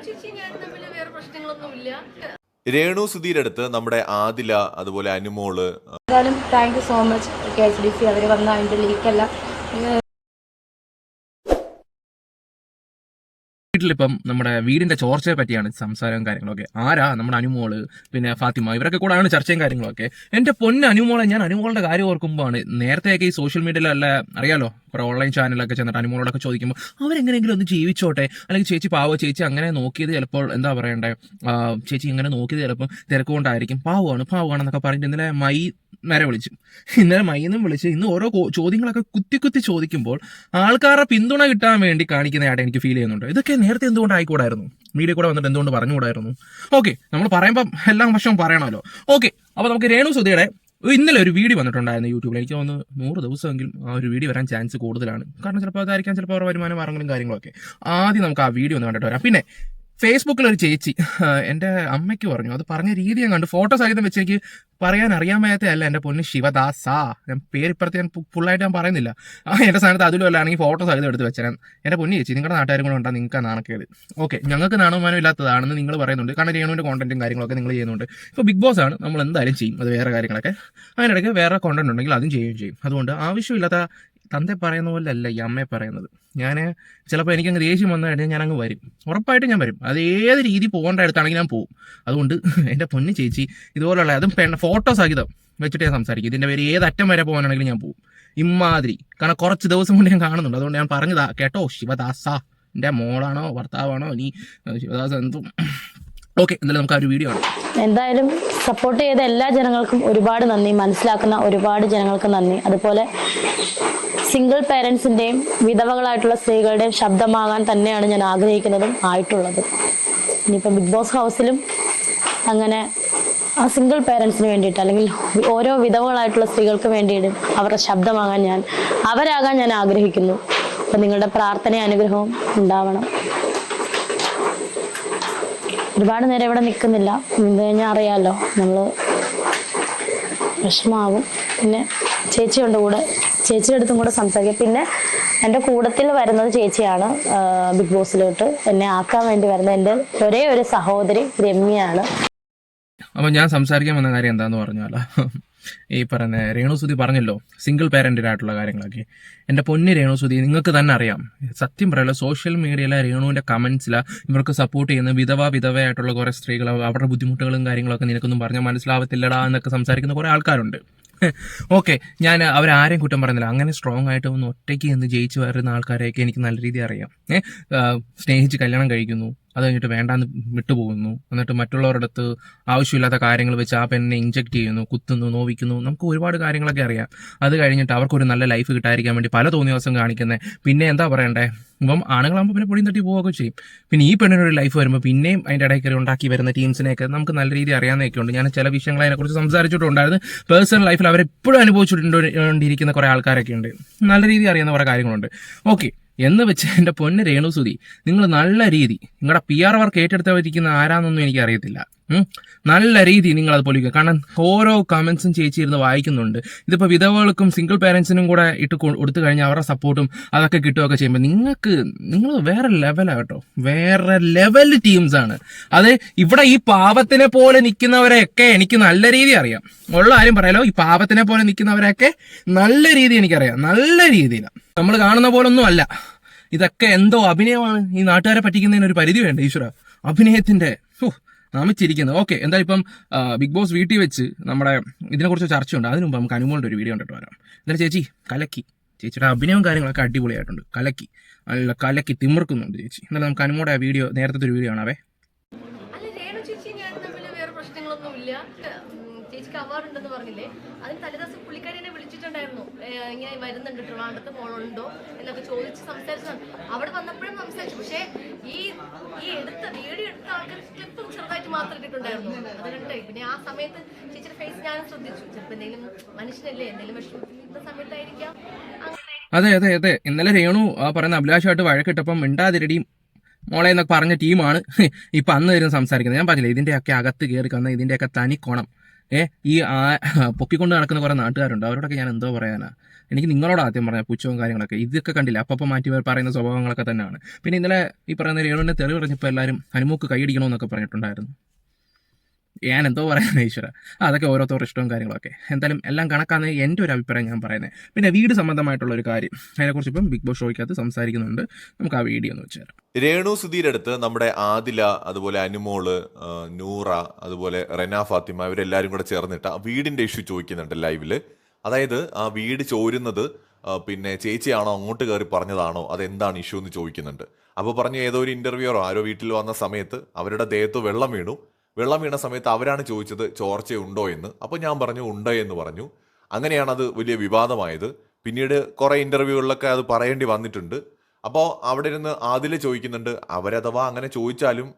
വേറെ പ്രശ്നങ്ങളൊന്നുമില്ല രേണു സുധീരടുത്ത് നമ്മുടെ ആദില അതുപോലെ Anumol thank you so much K S D C അവർ വന്ന അതിന്റെ ലീക്കെല്ലാം വീട്ടിലിപ്പം നമ്മുടെ വീടിന്റെ ചോർച്ചയെ പറ്റിയാണ് സംസാരവും കാര്യങ്ങളൊക്കെ. ആരാ നമ്മുടെ അനുമോൾ പിന്നെ ഫാത്തിമ ഇവരൊക്കെ കൂടെയാണ് ചർച്ചയും കാര്യങ്ങളൊക്കെ. എന്റെ പൊന്ന അനുമോളെ ഞാൻ അനുമോളുടെ കാര്യം ഓർക്കുമ്പോഴാണ് നേരത്തെയൊക്കെ ഈ സോഷ്യൽ മീഡിയയിലല്ല അറിയാലോ കുറെ ഓൺലൈൻ ചാനലൊക്കെ ചെന്നിട്ട് അനുമോളോടൊക്കെ ചോദിക്കുമ്പോൾ അവരെങ്ങനെയെങ്കിലും ഒന്ന് ജീവിച്ചോട്ടെ? അല്ലെങ്കിൽ ചേച്ചി പാവോ ചേച്ചി അങ്ങനെ നോക്കിയത് ചിലപ്പോൾ എന്താ പറയണ്ടേ? ചേച്ചി ഇങ്ങനെ നോക്കിയത് ചിലപ്പോൾ തിരക്കുകൊണ്ടായിരിക്കും. പാവമാണ് പാവമാണെന്നൊക്കെ പറഞ്ഞിട്ട് ഇന്നലെ മൈ വരെ വിളിച്ചു. ഇന്നലെ മൈന്നും വിളിച്ച് ഇന്ന് ഓരോ ചോദ്യങ്ങളൊക്കെ കുത്തി കുത്തി ചോദിക്കുമ്പോൾ ആൾക്കാരുടെ പിന്തുണ കിട്ടാൻ വേണ്ടി കാണിക്കുന്നതായിട്ട് എനിക്ക് ഫീൽ ചെയ്യുന്നുണ്ട്. ഇതൊക്കെ നേരത്തെ എന്തുകൊണ്ട് ആയിക്കൂടായിരുന്നു മീഡിയ കൂടെ വന്നിട്ട് എന്തുകൊണ്ട് പറഞ്ഞുകൂടായിരുന്നു? ഓക്കെ നമ്മൾ പറയുമ്പോൾ എല്ലാം വർഷവും പറയണമല്ലോ. ഓക്കെ അപ്പോൾ നമുക്ക് രേണു സുധിയുടെ ഇന്നലെ ഒരു വീഡിയോ വന്നിട്ടുണ്ടായിരുന്നു യൂട്യൂബിൽ. എനിക്ക് തോന്നുന്നു നൂറ് ദിവസമെങ്കിലും ആ ഒരു വീഡിയോ വരാൻ ചാൻസ് കൂടുതലാണ്. കാരണം ചിലപ്പോൾ അതായിരിക്കാം ചിലപ്പോൾ അവരുടെ വരുമാനം മാർഗങ്ങളും കാര്യങ്ങളൊക്കെ. ആദ്യം നമുക്ക് ആ വീഡിയോ ഒന്ന് കണ്ടിട്ട് വരാം. പിന്നെ ഫേസ്ബുക്കിൽ ഒരു ചേച്ചി എന്റെ അമ്മയ്ക്ക് പറഞ്ഞു. അത് പറഞ്ഞ രീതി ഞാൻ കണ്ടു. ഫോട്ടോ സഹിതം വെച്ച് എനിക്ക് പറയാൻ അറിയാൻ മേലത്തെ അല്ല എന്റെ പൊന്ന് ശിവദാസാ. ഞാൻ പേര് ഇപ്പുറത്ത് ഞാൻ ഫുള്ളായിട്ട് ഞാൻ പറയുന്നില്ല. ആ എന്റെ സ്ഥാനത്ത് അതിലും അല്ലാണെങ്കിൽ ഫോട്ടോ സഹിതം എടുത്ത് വെച്ചാൽ എന്റെ പൊന്നി ചേച്ചി നിങ്ങളുടെ നാട്ടുകാരും കൂടെ ഉണ്ടാകും നിങ്ങൾക്ക് നാണക്കേട്. ഓക്കെ ഞങ്ങൾക്ക് നാണമാനം ഇല്ലാത്തതാണെന്ന് നിങ്ങൾ പറയുന്നുണ്ട്. കാരണം രേണുവിന്റെ കോണ്ടന്റും കാര്യങ്ങളൊക്കെ നിങ്ങൾ ചെയ്യുന്നുണ്ട്. ഇപ്പോൾ ബിഗ് ബോസ് ആണ്. നമ്മൾ എന്തായാലും ചെയ്യും. അത് വേറെ കാര്യങ്ങളൊക്കെ. അതിനിടയ്ക്ക് വേറെ കോണ്ടന്റ് ഉണ്ടെങ്കിൽ അതും ചെയ്യുകയും ചെയ്യും. അതുകൊണ്ട് ആവശ്യമില്ലാത്ത തന്തെ പറയുന്ന പോലെ അല്ല ഈ അമ്മയെ പറയുന്നത്. ഞാൻ ചിലപ്പോൾ എനിക്കങ്ങ് ദേഷ്യം വന്നു കഴിഞ്ഞാൽ ഞാൻ അങ്ങ് വരും. ഉറപ്പായിട്ടും ഞാൻ വരും. അത് ഏത് രീതി പോകേണ്ട അടുത്താണെങ്കിൽ ഞാൻ പോകും അതുകൊണ്ട് എന്റെ പൊന്നു ചേച്ചി ഇതുപോലുള്ള അതും പെണ്ണ ഫോട്ടോ സഹിതം വെച്ചിട്ട് ഞാൻ സംസാരിക്കും. ഇതിന്റെ പേര് ഏത് അറ്റം വരെ പോകാനാണെങ്കിലും ഞാൻ പോകും ഇമ്മാതിരി. കാരണം കുറച്ച് ദിവസം കൊണ്ട് ഞാൻ കാണുന്നുണ്ട്. അതുകൊണ്ട് ഞാൻ പറഞ്ഞതാ കേട്ടോ ശിവദാസ. എന്റെ മോളാണോ ഭർത്താവാണോ നീ ശിവദാസ എന്തും ഓക്കെ എന്തായാലും നമുക്ക് ആ ഒരു വീഡിയോ ആണ് എന്തായാലും സപ്പോർട്ട് ചെയ്ത എല്ലാ ജനങ്ങൾക്കും ഒരുപാട് നന്ദി. മനസ്സിലാക്കുന്ന ഒരുപാട് ജനങ്ങൾക്ക് നന്ദി. അതുപോലെ സിംഗിൾ പേരൻസിന്റെയും വിധവകളായിട്ടുള്ള സ്ത്രീകളുടെയും ശബ്ദമാകാൻ തന്നെയാണ് ഞാൻ ആഗ്രഹിക്കുന്നതും ആയിട്ടുള്ളത്. ഇനിയിപ്പോൾ ബിഗ് ബോസ് ഹൗസിലും അങ്ങനെ ആ സിംഗിൾ പേരൻസിന് വേണ്ടിയിട്ട് അല്ലെങ്കിൽ ഓരോ വിധവകളായിട്ടുള്ള സ്ത്രീകൾക്ക് വേണ്ടിയിട്ട് അവരുടെ ശബ്ദമാകാൻ ഞാൻ അവരാകാൻ ഞാൻ ആഗ്രഹിക്കുന്നു. അപ്പം നിങ്ങളുടെ പ്രാർത്ഥന അനുഗ്രഹവും ഉണ്ടാവണം. ഒരുപാട് നേരം ഇവിടെ നിൽക്കുന്നില്ല നിന്ന് കഴിഞ്ഞാൽ അറിയാമല്ലോ നമ്മൾ വിഷമാവും. പിന്നെ ചേച്ചിയുണ്ട് കൂടെ. ചേച്ചിയുടെ അടുത്തും കൂടെ സംസാരിക്കും. പിന്നെ എന്റെ കൂടത്തിൽ വരുന്നത് ചേച്ചിയാണ് ബിഗ് ബോസിലോട്ട്. എന്നെ ആക്കാൻ വേണ്ടി വരുന്നത് എന്റെ ഒരേ ഒരു സഹോദരി രമ്യയാണ്. അപ്പോൾ ഞാൻ സംസാരിക്കാൻ വന്ന കാര്യം എന്താന്ന് പറഞ്ഞാൽ ഈ പറയുന്ന രേണുസുതി പറഞ്ഞല്ലോ സിംഗിൾ പേരന്റിനായിട്ടുള്ള കാര്യങ്ങളൊക്കെ. എന്റെ പൊന്നി രേണുസുതി നിങ്ങൾക്ക് തന്നെ അറിയാം. സത്യം പറയല്ലോ സോഷ്യൽ മീഡിയയിലെ രേണുവിന്റെ കമന്റ്സിലാ ഇവർക്ക് സപ്പോർട്ട് ചെയ്യുന്ന വിധവ വിധവയായിട്ടുള്ള കുറേ സ്ത്രീകൾ അവരുടെ ബുദ്ധിമുട്ടുകളും കാര്യങ്ങളൊക്കെ നിനക്കൊന്നും പറഞ്ഞാൽ മനസ്സിലാവത്തില്ലടാ എന്നൊക്കെ സംസാരിക്കുന്ന കുറേ ആൾക്കാരുണ്ട്. ഓക്കെ ഞാൻ അവരാരെയും കുറ്റം പറഞ്ഞില്ല അങ്ങനെ സ്ട്രോങ് ആയിട്ട് ഒന്ന് ഒറ്റയ്ക്ക് എന്ന് ജയിച്ചു വരുന്ന ആൾക്കാരെയൊക്കെ എനിക്ക് നല്ല രീതി അറിയാം. സ്നേഹിച്ച് കല്യാണം കഴിക്കുന്നു. അത് കഴിഞ്ഞിട്ട് വേണ്ടാന്ന് വിട്ടുപോകുന്നു. എന്നിട്ട് മറ്റുള്ളവരുടെ അടുത്ത് ആവശ്യമില്ലാത്ത കാര്യങ്ങൾ വെച്ച് ആ പെണ്ണിനെ ഇഞ്ചെക്ട് ചെയ്യുന്നു കുത്തുന്നു നോവിക്കുന്നു. നമുക്ക് ഒരുപാട് കാര്യങ്ങളൊക്കെ അറിയാം. അത് കഴിഞ്ഞിട്ട് അവർക്കൊരു നല്ല ലൈഫ് കിട്ടാതിരിക്കാൻ വേണ്ടി പല തോന്നിയ ദിവസം കാണിക്കുന്നത് പിന്നെ എന്താ പറയണ്ടേ? ഇപ്പം ആണുങ്ങളാകുമ്പോൾ പിന്നെ പൊടിയും തട്ടി പോവുകയൊക്കെ ചെയ്യും. പിന്നെ ഈ പെണ്ണിനൊരു ലൈഫ് വരുമ്പോൾ പിന്നെയും അതിന്റെ ഇടയിൽ കയറി ഉണ്ടാക്കി വരുന്ന ടീംസിനെയൊക്കെ നമുക്ക് നല്ല രീതിയിൽ അറിയാവുന്നതൊക്കെ ഉണ്ട്. ഞാൻ ചില വിഷയങ്ങൾ അതിനെക്കുറിച്ച് സംസാരിച്ചിട്ടുണ്ടായിരുന്നു. പേഴ്സണൽ ലൈഫിൽ അവരെപ്പോഴും അനുഭവിച്ചുകൊണ്ടിരിക്കുന്ന കുറേ ആൾക്കാരൊക്കെ ഉണ്ട്. നല്ല രീതിയിൽ അറിയുന്ന കുറേ കാര്യങ്ങളുണ്ട്. ഓക്കെ എന്ന് വെച്ച് എന്റെ പൊന്ന് രേണുസുതി നിങ്ങൾ നല്ല രീതി നിങ്ങളുടെ പി ആർ വർക്ക് ഏറ്റെടുത്തവരിക്കുന്ന ആരാന്നൊന്നും എനിക്ക് അറിയത്തില്ല ഉം. നല്ല രീതി നിങ്ങൾ അത് പൊലിക്കുക കാരണം ഓരോ കമൻസും ചേച്ചി ഇരുന്ന് വായിക്കുന്നുണ്ട്. ഇതിപ്പോൾ വിധവകൾക്കും സിംഗിൾ പേരൻസിനും കൂടെ ഇട്ട് കൊടുത്തു കഴിഞ്ഞാൽ അവരുടെ സപ്പോർട്ടും അതൊക്കെ കിട്ടുകയൊക്കെ ചെയ്യുമ്പോൾ നിങ്ങൾക്ക് നിങ്ങൾ വേറെ ലെവലാണ് കേട്ടോ. വേറെ ലെവൽ ടീംസ് ആണ്. അത് ഇവിടെ ഈ പാവത്തിനെ പോലെ നിൽക്കുന്നവരെയൊക്കെ എനിക്ക് നല്ല രീതി അറിയാം. ഉള്ള ആരും പറയാലോ ഈ പാവത്തിനെ പോലെ നിൽക്കുന്നവരെയൊക്കെ നല്ല രീതി എനിക്കറിയാം. നല്ല രീതിയിൽ നമ്മൾ കാണുന്ന പോലൊന്നും അല്ല. ഇതൊക്കെ എന്തോ അഭിനയമാണ്. ഈ നാട്ടുകാരെ പറ്റിക്കുന്നതിന് ഒരു പരിധി വേണ്ട ഈശ്വര? അഭിനയത്തിന്റെ നാമിച്ചിരിക്കുന്നത്. ഓക്കെ എന്തായാലും ഇപ്പം ബിഗ് ബോസ് വീട്ടിൽ വെച്ച് നമ്മുടെ ഇതിനെക്കുറിച്ച് ചർച്ചയുണ്ട്. അതിന് മുമ്പ് നമുക്ക് അനുമോളുടെ ഒരു വീഡിയോ കണ്ടിട്ട് വരാം. എന്തായാലും ചേച്ചി കലക്കി. ചേച്ചിയുടെ അഭിനയവും കാര്യങ്ങളൊക്കെ അടിപൊളിയായിട്ടുണ്ട്. കലക്കി. നല്ല കലക്കി തിമിർക്കുന്നുണ്ട് ചേച്ചി. എന്നാലും നമുക്ക് അനുമോടെ ആ വീഡിയോ നേരത്തെ ഒരു വീഡിയോ ആണവേ അല്ല രേണു ചേച്ചി ഞാൻ തമ്മിൽ വേറെ പ്രശ്നങ്ങളൊന്നുമില്ല ഉം, ചേച്ചിക്ക് അവാർഡ് ഉണ്ടെന്ന് പറഞ്ഞില്ലേ അതിന് തലേദിവസം പുള്ളിക്കാരി എന്നെ വിളിച്ചിട്ടുണ്ടായിരുന്നു ഏ, ഇങ്ങനെ വരുന്നുണ്ട് ട്രിവാണ്ടത്ത് മോളുണ്ടോ എന്നൊക്കെ ചോദിച്ച് സംസാരിച്ചു അവിടെ വന്നപ്പോഴും സംസാരിച്ചു. പക്ഷേ ഈ ഈ എടുത്ത വീഡിയോ എടുത്ത ആൾക്കാർ ക്ലിപ്പ് ചെറുതായിട്ട് മാത്രം ഇട്ടിട്ടുണ്ടായിരുന്നു. അത് പിന്നെ ആ സമയത്ത് ചേച്ചിയുടെ ഫേസ് ഞാൻ ശ്രദ്ധിച്ചു. ചിലപ്പോൾ എന്തെങ്കിലും മനുഷ്യനല്ലേ എന്തെങ്കിലും വിഷമിക്കുന്ന സമയത്തായിരിക്കാം. അതെ അതെ അതെ. ഇന്നലെ രേണു പറയുന്ന അഭിലാഷമായിട്ട് വഴക്കിട്ടപ്പം മിണ്ടാതിരടി മോളെ എന്നൊക്കെ പറഞ്ഞ ടീമാണ്. ഇപ്പൊ അന്ന് തരുന്ന സംസാരിക്കുന്നത്. ഞാൻ പറഞ്ഞില്ല ഇതിന്റെയൊക്കെ അകത്ത് കയറി കന്ന ഇതിന്റെയൊക്കെ തനി കോണം ഏ ഈ ആ പൊക്കിക്കൊണ്ട് നടക്കുന്ന കുറെ നാട്ടുകാരുണ്ട്. അവരോടൊക്കെ ഞാൻ എന്തോ പറയാനാ. എനിക്ക് നിങ്ങളോട് ആദ്യം പറഞ്ഞ പുച്ഛവും കാര്യങ്ങളൊക്കെ. ഇതൊക്കെ കണ്ടില്ല? അപ്പം മാറ്റി പറയുന്ന സ്വഭാവങ്ങളൊക്കെ തന്നെയാണ്. പിന്നെ ഇന്നലെ ഈ പറയുന്ന രേണുവിനെ തെളിവ് പറഞ്ഞപ്പോൾ എല്ലാവരും ഹനുമൂക്ക് കൈയടിക്കണമെന്നൊക്കെ പറഞ്ഞിട്ടുണ്ടായിരുന്നു. ഞാൻ എന്തോ പറയുന്നത് ഈശ്വര അതൊക്കെ ഓരോരുത്തരുടെ ഇഷ്ടവും കാര്യങ്ങളൊക്കെ. എന്തായാലും എല്ലാം കണക്കാന്ന് എന്റെ ഒരു അഭിപ്രായം ഞാൻ പറയുന്നത് പിന്നെ വീട് സംബന്ധമായിട്ടുള്ള ഒരു കാര്യം. അതിനെക്കുറിച്ച് ഇപ്പം ബിഗ് ബോസ് ഷോയ്ക്കകത്ത് സംസാരിക്കുന്നുണ്ട്. നമുക്ക് ആ വീഡിയോ ഒന്ന് വെച്ചുതരാം രേണു സുധീരുടെ അടുത്ത് നമ്മുടെ ആദില അതുപോലെ അനുമോൾ നൂറ അതുപോലെ റെന ഫാത്തിമ ഇവരെല്ലാവരും കൂടെ ചേർന്നിട്ട് ആ വീടിന്റെ ഇഷ്യൂ ചോദിക്കുന്നുണ്ട് ലൈവിൽ അതായത് ആ വീട് ചോരുന്നത് പിന്നെ ചേച്ചിയാണോ അങ്ങോട്ട് കയറി പറഞ്ഞതാണോ? അതെന്താണ് ഇഷ്യൂ എന്ന് ചോദിക്കുന്നുണ്ട്. അപ്പോൾ പറഞ്ഞു ഏതോ ഒരു ഇന്റർവ്യൂറോ ആരോ വീട്ടിൽ വന്ന സമയത്ത് അവരുടെ ദേഹത്ത് വെള്ളം വീണു. വെള്ളം വീണ സമയത്ത് അവരാണ് ചോദിച്ചത് ചോർച്ചയുണ്ടോ എന്ന്. അപ്പോൾ ഞാൻ പറഞ്ഞു ഉണ്ട് എന്ന് പറഞ്ഞു. അങ്ങനെയാണ് അത് വലിയ വിവാദമായത്. പിന്നീട് കുറേ ഇന്റർവ്യൂകളിലൊക്കെ അത് പറയേണ്ടി വന്നിട്ടുണ്ട്. അപ്പോൾ അവിടെ ഇരുന്ന് ആദില ചോദിക്കുന്നുണ്ട് അവരഥവാ അങ്ങനെ ചോദിച്ചാലും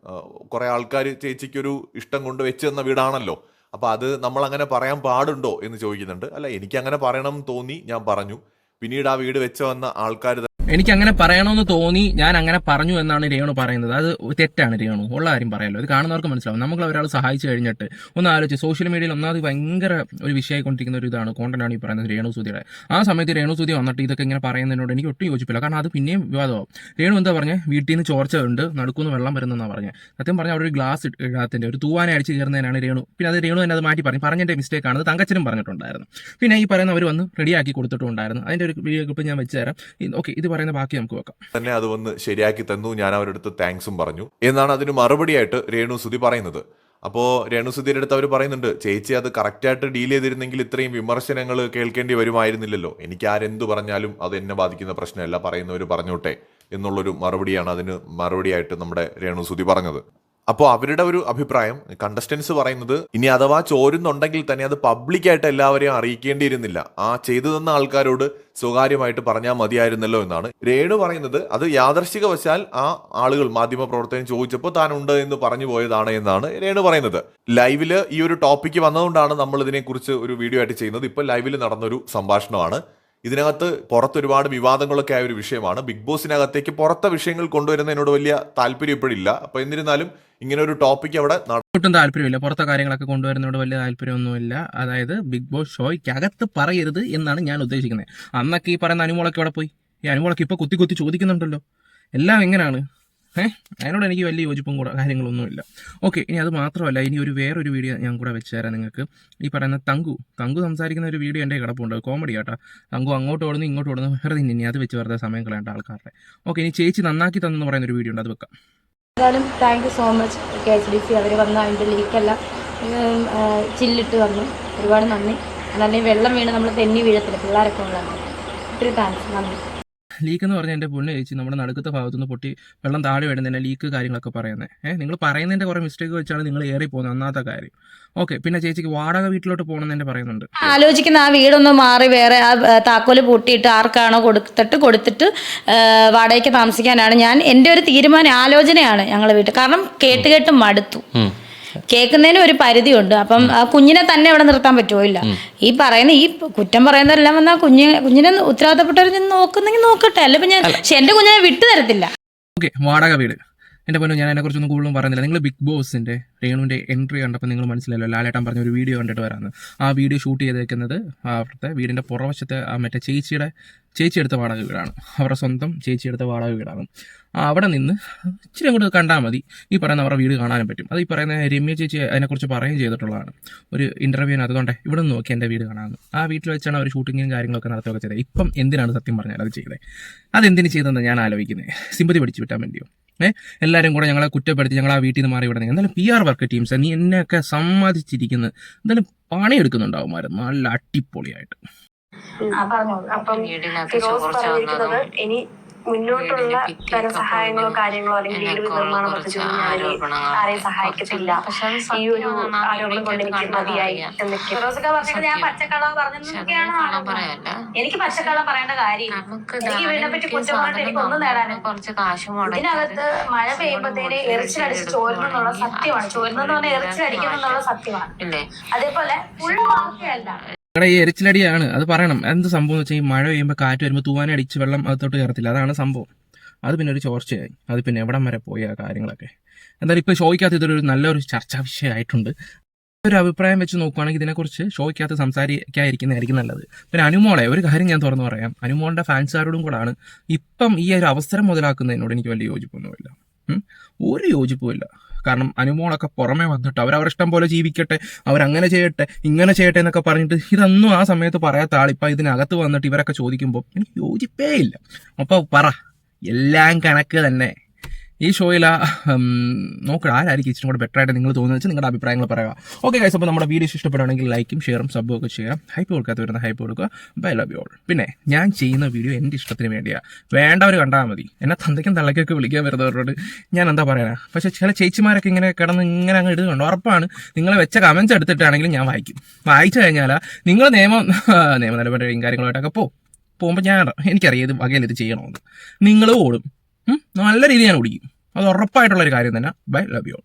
കുറേ ആൾക്കാർ ചേച്ചിക്കൊരു ഇഷ്ടം കൊണ്ട് വെച്ച് തന്ന വീടാണല്ലോ. അപ്പോൾ അത് നമ്മൾ അങ്ങനെ പറയാൻ പാടുണ്ടോ എന്ന് ചോദിക്കുന്നുണ്ട്. അല്ല എനിക്ക് അങ്ങനെ പറയണം തോന്നി ഞാൻ പറഞ്ഞു. പിന്നീട് ആ വീട് വെച്ച് വന്ന ആൾക്കാർ എനിക്ക് അങ്ങനെ പറയണമെന്ന് തോന്നി ഞാൻ അങ്ങനെ പറഞ്ഞു എന്നാണ് രേണു പറയുന്നത്. അത് തെറ്റാണ് രേണു. ഉള്ള കാര്യം പറയല്ലോ ഇത് കാണുന്നവർക്ക് മനസ്സിലാവും. നമ്മൾ ഒരാൾ സഹായിച്ചു കഴിഞ്ഞിട്ട് ഒന്ന് ആലോചിച്ച് സോഷ്യൽ മീഡിയയിൽ ഒന്നാമത് ഭയങ്കര ഒരു വിഷയമായിക്കൊണ്ടിരിക്കുന്ന ഒരു ഇതാണ് കോണ്ടന്റാണ് ഈ പറയുന്നത് രേണു സുധിയുടെ ആ സമയത്ത് രേണു സുധി വന്നിട്ട് ഇതൊക്കെ ഇങ്ങനെ പറയുന്നതിനോട് എനിക്ക് ഒട്ടും യോജിപ്പില്ല. കാരണം അത് പിന്നെയും വിവാദമാവും. രേണു എന്താ പറഞ്ഞത് വീട്ടിൽ നിന്ന് ചോർച്ച ഉണ്ട് നടുക്കുന്ന് വെള്ളം വരുന്നതെന്നാണ് പറഞ്ഞത് സത്യം പറഞ്ഞാൽ അവിടെ ഒരു ഗ്ലാസ് ഇടാത്തിന്റെ ഒരു തൂവാന അടിച്ച് കയറുന്നതിനാണ് രേണു. പിന്നെ അത് രേണു തന്നെ അത് മാറ്റി പറഞ്ഞു. പറഞ്ഞതിന്റെ മിസ്റ്റേക്ക് ആണ്. തങ്കച്ചനും പറഞ്ഞിട്ടുണ്ടായിരുന്നു. പിന്നെ ഈ പറയുന്ന അവർ വന്ന് റെഡിയാക്കി കൊടുത്തിട്ടുണ്ടായിരുന്നു. അതിന്റെ ഒരു വീഡിയോ ക്ലിപ്പ് ഞാൻ വെച്ചുതരാം ഓക്കെ ഇത് പറയുന്ന ബാക്കി നമുക്ക് വെക്കാം. തന്നെ അത് വന്ന് ശരിയാക്കി തന്നു. ഞാൻ അവരടുത്ത് താങ്ക്സും പറഞ്ഞു. എന്നാണ് അതിന് മറുപടിയായിട്ട് രേണു സുധി പറയുന്നത്. അപ്പോ രേണു സുധിയുടെ അടുത്ത് അവർ പറയുന്നുണ്ട് ചേച്ചി അത് കറക്റ്റായിട്ട് ഡീൽ ചെയ്തിരുന്നെങ്കിൽ ഇത്രയും വിമർശനങ്ങൾ കേൾക്കേണ്ടി വരുമായിരുന്നില്ലല്ലോ. എനിക്ക് ആരെന്ത് പറഞ്ഞാലും അത് എന്നെ ബാധിക്കുന്ന പ്രശ്നമല്ല പറയുന്നവർ പറഞ്ഞോട്ടെ എന്നുള്ളൊരു മറുപടിയാണ് അതിന് മറുപടിയായിട്ട് നമ്മുടെ രേണു സുധി പറഞ്ഞത്. അപ്പോൾ അവരുടെ ഒരു അഭിപ്രായം കണ്ടസ്റ്റൻസ് പറയുന്നത് ഇനി അഥവാ ചോരുന്നുണ്ടെങ്കിൽ തന്നെ അത് പബ്ലിക്കായിട്ട് എല്ലാവരെയും അറിയിക്കേണ്ടിയിരുന്നില്ല. ആ ചെയ്തു തന്ന ആൾക്കാരോട് സ്വകാര്യമായിട്ട് പറഞ്ഞാൽ മതിയായിരുന്നല്ലോ എന്നാണ്. രേണു പറയുന്നത് അത് യാദർശികവശാൽ ആ ആളുകൾ മാധ്യമ പ്രവർത്തകൻ ചോദിച്ചപ്പോൾ താനുണ്ട് എന്ന് പറഞ്ഞു പോയതാണ് എന്നാണ് രേണു പറയുന്നത്. ലൈവിൽ ഈ ഒരു ടോപ്പിക്ക് വന്നതുകൊണ്ടാണ് നമ്മൾ ഇതിനെക്കുറിച്ച് ഒരു വീഡിയോ ആയിട്ട് ചെയ്യുന്നത്. ഇപ്പോൾ ലൈവിൽ നടന്നൊരു സംഭാഷണമാണ്. ഇതിനകത്ത് പുറത്ത് ഒരുപാട് വിവാദങ്ങളൊക്കെ ആയ ഒരു വിഷയമാണ്. ബിഗ് ബോസിനകത്തേക്ക് പുറത്തെ വിഷയങ്ങൾ കൊണ്ടുവരുന്നതിനോട് വലിയ താല്പര്യം ഇപ്പോഴില്ല. അപ്പൊ എന്നിരുന്നാലും ഇങ്ങനെ ഒരു ടോപ്പിക് അവിടെ ഒട്ടും താല്പര്യമില്ല. പുറത്തെ കാര്യങ്ങളൊക്കെ കൊണ്ടുവരുന്നതോട് വലിയ താല്പര്യമൊന്നുമില്ല. അതായത് ബിഗ് ബോസ് ഷോയ്ക്കകത്ത് പറയരുത് എന്നാണ് ഞാൻ ഉദ്ദേശിക്കുന്നത്. അന്നൊക്കെ ഈ പറയുന്ന അനുമോളൊക്കെ അവിടെ പോയി? ഈ അനുമോളൊക്കെ ഇപ്പൊ കുത്തി കുത്തി ചോദിക്കുന്നുണ്ടല്ലോ. എല്ലാം എങ്ങനെയാണ് ഏഹ് അതിനോട് എനിക്ക് വലിയ യോജിപ്പും കൂടെ കാര്യങ്ങളൊന്നുമില്ല ഓക്കെ ഇനി അത് മാത്രമല്ല ഇനി ഒരു വേറൊരു വീഡിയോ ഞാൻ കൂടെ വെച്ച് തരാം നിങ്ങൾക്ക്. ഈ പറയുന്ന തങ്കു തങ്കു സംസാരിക്കുന്ന ഒരു വീഡിയോ എന്റെ കിടപ്പുണ്ട്. കോമഡി കേട്ടോ തങ്കു അങ്ങോട്ട് ഓടുന്നു ഇങ്ങോട്ട് ഓടുന്നു വെറുതെ ഇനി അത് വെച്ച് വെറുതെ സമയം കളയേണ്ട ആൾക്കാരുടെ. ഓക്കെ ഇനി ചേച്ചി നന്നാക്കി തന്നെന്ന് പറയുന്ന ഒരു വീഡിയോ ഉണ്ട് അത് വെക്കാം. എന്തായാലും thank you so much K H D C അവർ വന്ന് അതിന്റെ ലീക്കെല്ലാം ചില്ലിട്ട് വന്നു. ഒരുപാട് നന്ദി. നല്ല വെള്ളം വീണ് നമ്മൾ തെന്നി വീഴത്തില്ല. പിള്ളേരൊക്കെ ഉള്ളത് ഒത്തിരി താങ്ക്സ് നന്ദി. ലീക്ക് എന്ന് പറഞ്ഞാൽ എന്റെ പൊണ്ണ് ചേച്ചി നമ്മുടെ നടുക്കത്തെ ഭാഗത്തുനിന്ന് പൊട്ടി വെള്ളം താഴെ വരുന്നതിനെ ലീക്ക് കാര്യങ്ങളൊക്കെ പറയുന്നത് ഏഹ് നിങ്ങൾ പറയുന്നതിന്റെ കുറേ മിസ്റ്റേക്ക് വെച്ചാണ് നിങ്ങൾ ഏറി പോകുന്നത് അന്നാത്ത കാര്യം. ഓക്കെ പിന്നെ ചേച്ചിക്ക് വാടക വീട്ടിലോട്ട് പോകണമെന്ന് എന്നെ പറയുന്നുണ്ട്. ആലോചിക്കുന്ന ആ വീടൊന്ന് മാറി വേറെ ആ താക്കോൽ പൂട്ടിയിട്ട് ആർക്കാണോ കൊടുത്തിട്ട് കൊടുത്തിട്ട് വാടകയ്ക്ക് താമസിക്കാനാണ് ഞാൻ എന്റെ ഒരു തീരുമാനം ആലോചനയാണ് ഞങ്ങളുടെ വീട്ടിൽ. കാരണം കേട്ട് കേട്ട് മടുത്തു. കേൾക്കുന്നതിന് ഒരു പരിധിയുണ്ട്. അപ്പം ആ കുഞ്ഞിനെ തന്നെ അവിടെ നിർത്താൻ പറ്റുമോ? ഇല്ല. ഈ പറയുന്ന ഈ കുറ്റം പറയുന്നതെല്ലാം വന്നാൽ കുഞ്ഞ് കുഞ്ഞിനെ ഉത്തരവാദിത്തപ്പെട്ടവർ നോക്കുന്നെങ്കിൽ നോക്കട്ടെ. അല്ല ഞാൻ പക്ഷെ എന്റെ കുഞ്ഞിനെ വിട്ടു തരത്തില്ല. ഓക്കെ വാടക വീട്. എന്റെ പൊന്നു ഞാൻ അതിനെക്കുറിച്ചൊന്നും കൂടുതലും പറഞ്ഞില്ല. നിങ്ങൾ ബിഗ് ബോസിന്റെ രേണുവിന്റെ എൻട്രി കണ്ടപ്പോൾ നിങ്ങൾ മനസ്സിലല്ലോ ലാലേട്ടൻ പറഞ്ഞ ഒരു വീഡിയോ കണ്ടിട്ട് വരാമെന്ന് ആ വീഡിയോ ഷൂട്ട് ചെയ്തേക്കുന്നത് അവിടുത്തെ വീടിന്റെ പുറവശത്തെ ആ മറ്റേ ചേച്ചിയുടെ ചേച്ചി എടുത്ത വാടക വീടാണ്. അവരുടെ സ്വന്തം ചേച്ചി എടുത്ത വാടക വീടാണ്. അവിടെ നിന്ന് ഇച്ചിരി അങ്ങോട്ട് കണ്ടാൽ മതി. ഈ പറയുന്ന അവരുടെ വീട് കാണാനും പറ്റും. അത് ഈ പറയുന്ന രമ്യ ചേച്ചി അതിനെക്കുറിച്ച് പറയുകയും ചെയ്തിട്ടുള്ളതാണ്. ഒരു ഇന്റർവ്യൂവിനകത്ത് അതുകൊണ്ട് ഇവിടെ നിന്ന് നോക്കി എന്റെ വീട് കാണാമെന്ന്. ആ വീട്ടിൽ വെച്ചാണ് അവർ ഷൂട്ടിങ്ങും കാര്യങ്ങളൊക്കെ നടത്തുകയൊക്കെ ചെയ്തത്. ഇപ്പം എന്തിനാണ് സത്യം പറഞ്ഞാൽ അത് ചെയ്തത് അതെന്തിന് ചെയ്തതെന്ന് ഞാൻ ആലോചിക്കുന്നത് സിമ്പതി പിടിച്ചു വിട്ടാൻ വേണ്ടിയോ? ഏഹ് എല്ലാവരും കൂടെ ഞങ്ങളെ കുറ്റപ്പെടുത്തി ഞങ്ങൾ ആ വീട്ടിൽ നിന്ന് മാറി വിടുന്നത്. എന്തായാലും പി ആർ വർക്ക് ടീംസ് നീ എന്നെയൊക്കെ സമ്മതിച്ചിരിക്കുന്നത് എന്തായാലും പണിയെടുക്കുന്നുണ്ടാവുമായിരുന്നു നല്ല അടിപൊളിയായിട്ട്. അപ്പം ഇനി മുന്നോട്ടുള്ള ധനസഹായങ്ങളോ. കാര്യങ്ങളോ അല്ലെങ്കിൽ വീട് നിർമ്മാണം പദ്ധതിയൊന്നും ആരെയും സഹായിക്കത്തില്ല. പക്ഷെ ഈ ഒരു ആരോപണം കൊണ്ട് എനിക്ക് മതിയായി എന്നൊക്കെ ഞാൻ പച്ചക്കള്ളം എനിക്ക് പച്ചക്കള്ളം പറയേണ്ട കാര്യം. എനിക്ക് വീടിനെ പറ്റി കുറ്റം പറഞ്ഞിട്ട് എനിക്ക് ഒന്നും നേടാനും ഇതിനകത്ത് മഴ പെയ്യുമ്പോഴത്തേന് എറിച്ചിലടിച്ച് ചോരുന്നെന്നുള്ള സത്യമാണ്. ചോരുന്നെന്ന് പറഞ്ഞാൽ എറിച്ചിലടിക്കുന്നുള്ള സത്യമാണ്. ഇല്ലേ? അതേപോലെ ഫുള്ള് വാർത്തയല്ല ഇവിടെ ഈ എരിച്ചിലടിയാണ് അത് പറയണം. എന്ത് സംഭവം എന്ന് വെച്ചാൽ മഴ പെയ്യുമ്പോൾ കാറ്റ് വരുമ്പോൾ തൂവാനെ അടിച്ച് വെള്ളം അകത്തോട്ട് കയറത്തില്ല. അതാണ് സംഭവം. അത് പിന്നെ ഒരു ചോർച്ചയായി. അത് പിന്നെ എവിടം വരെ പോയി ആ കാര്യങ്ങളൊക്കെ. എന്തായാലും ഇപ്പോൾ ഷോയ്ക്കകത്ത് ഇതൊരു നല്ലൊരു ചർച്ചാ വിഷയമായിട്ടുണ്ട്. ഒരു അഭിപ്രായം വെച്ച് നോക്കുവാണെങ്കിൽ ഇതിനെക്കുറിച്ച് ഷോയ്ക്കകത്ത് സംസാരിക്കാതിരിക്കുന്നതായിരിക്കും നല്ലത്. പിന്നെ അനുമോളെ ഒരു കാര്യം ഞാൻ തുറന്നു പറയാം. അനുമോളുടെ ഫാൻസുകാരോടും കൂടാണ്. ഇപ്പം ഈ ഒരു അവസരം മുതലാക്കുന്നതിനോട് എനിക്ക് വലിയ യോജിപ്പൊന്നുമില്ല. ഒരു യോജിപ്പുമില്ല. കാരണം അനുമോളൊക്കെ പുറമേ വന്നിട്ട് അവർ ഇഷ്ടം പോലെ ജീവിക്കട്ടെ അവരങ്ങനെ ചെയ്യട്ടെ ഇങ്ങനെ ചെയ്യട്ടെ എന്നൊക്കെ പറഞ്ഞിട്ട് ഇതൊന്നും ആ സമയത്ത് പറയാത്ത ആളിപ്പോൾ ഇതിനകത്ത് വന്നിട്ട് ഇവരൊക്കെ ചോദിക്കുമ്പോൾ എനിക്ക് യോജിപ്പേ ഇല്ല. അപ്പോൾ പറ എല്ലാം കണക്ക് തന്നെ. ഈ ഷോയിൽ നോക്കുക ആരായിരിക്കും ഇച്ചിരി കൂടെ ബെറ്റർ ആയിട്ട് നിങ്ങൾ തോന്നുന്നത് നിങ്ങളുടെ അഭിപ്രായങ്ങൾ പറയുക. ഓക്കെ ഗൈസ് അപ്പോൾ നമ്മുടെ വീഡിയോസ് ഇഷ്ടപ്പെടുകയാണെങ്കിൽ ലൈക്കും ഷെയറും സബ്ബും ഒക്കെ ചെയ്യുക. ഹൈപ്പ് കൊടുക്കാത്ത വരുന്ന ഹൈപ്പ് കൊടുക്കുക. ബൈ ലവ് യു ഓൾ പിന്നെ ഞാൻ ചെയ്യുന്ന വീഡിയോ എന്റെ ഇഷ്ടത്തിന് വേണ്ടിയാണ് വേണ്ടവർ കണ്ടാൽ മതി. എന്നെ തന്തയ്ക്കും തള്ളയ്ക്കൊക്കെ വിളിക്കാൻ വരുന്നവരോട് ഞാൻ എന്താ പറയാനാ? പക്ഷേ ചില ചേച്ചിമാരൊക്കെ ഇങ്ങനെ കിടന്ന് ഇങ്ങനെ അങ്ങ് ഇടുന്നുണ്ട്. ഉറപ്പാണ്. നിങ്ങൾ വെച്ച കമൻസ് എടുത്തിട്ടാണെങ്കിലും ഞാൻ വായിക്കും. വായിച്ചു കഴിഞ്ഞാൽ നിങ്ങൾ നിയമം നിയമ നിലപാടുകളും കാര്യങ്ങളുമായിട്ടൊക്കെ പോകും പോകുമ്പോൾ ഞാൻ എനിക്കറിയാം ഇത് വകയിൽ ഇത് ചെയ്യണമെന്ന് നിങ്ങൾ ഓടും. നല്ല രീതിയിൽ ഞാൻ ഓടിക്കും. അത് ഉറപ്പായിട്ടുള്ള ഒരു കാര്യം തന്നെ. Bye love you